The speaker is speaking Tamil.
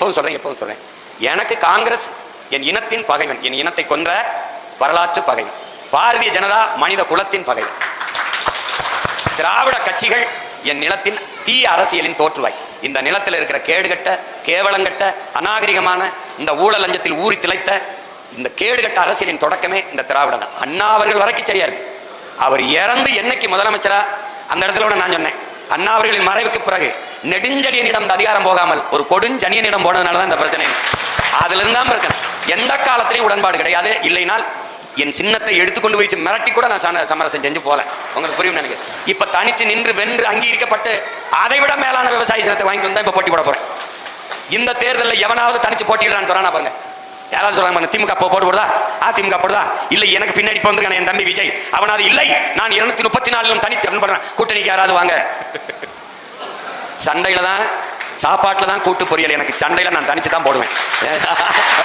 எப்பவும் சொல்றேன் எப்பவும் சொல்றேன். எனக்கு காங்கிரஸ் என் இனத்தின் பகைவன் என் இனத்தை கொன்ற வரலாற்று பகைவன். பாரதிய ஜனதா மனித குலத்தின் பகைவன். திராவிட கட்சிகள் என் நிலத்தின் தீய அரசியலின் தோற்றுவாய். இந்த நிலத்தில் இருக்கிற கேடுகட்ட கேவலங்கட்ட அநாகரிகமான இந்த ஊழல் லஞ்சத்தில் ஊறி திளைத்த இந்த கேடுகட்ட அரசியலின் தொடக்கமே இந்த திராவிடம் தான். அண்ணா அவர்கள் வரைக்கும் சரியா இருக்கு. அவர் இறந்து என்னைக்கு முதலமைச்சரா? அந்த இடத்துல நான் சொன்னேன். அண்ணா அவர்களின் மறைவுக்கு பிறகு நெடுஞ்செழியனிடம் இந்த அதிகாரம் போகாமல் ஒரு கொடுஞ்சனியனிடம் போனதுனால தான் இந்த பிரச்சனை. அதுலேருந்து தான் பிரச்சனை. எந்த காலத்திலையும் உடன்பாடு கிடையாது. இல்லைனால் என் சின்னத்தை எடுத்துக்கொண்டு போயிட்டு மிரட்டி கூட நான் சன- சமரசம் செஞ்சு போல உங்களுக்கு புரியும் எனக்கு இப்ப தனிச்சு நின்று வென்று அங்கீகரிக்கப்பட்டு அதை விட மேலான விவசாய சினத்தை வாங்கி வந்தா இப்ப போட்டி போட போறேன். இந்த தேர்தலில் எவனாவது தனிச்சு போட்டிடுறான்னு சொல்றானா பாருங்க. யாராவது சொல்றாங்க பாருங்க, திமுக போ- போட்டு போடுதா? அதிமுக போடுதா? இல்லை எனக்கு பின்னாடி இப்ப வந்திருக்கான என் தம்பி விஜய். அவனாவது இல்லை. நான் இருநூத்தி முப்பத்தி நாலுலும் தனித்து ரன் பண்றேன். கூட்டணிக்கு யாராவது வாங்க. சண்டையில தான் சாப்பாட்டுல தான் கூட்டு பொரியல் எனக்கு. சண்டையில நான் தனிச்சு தான் போடுவேன்.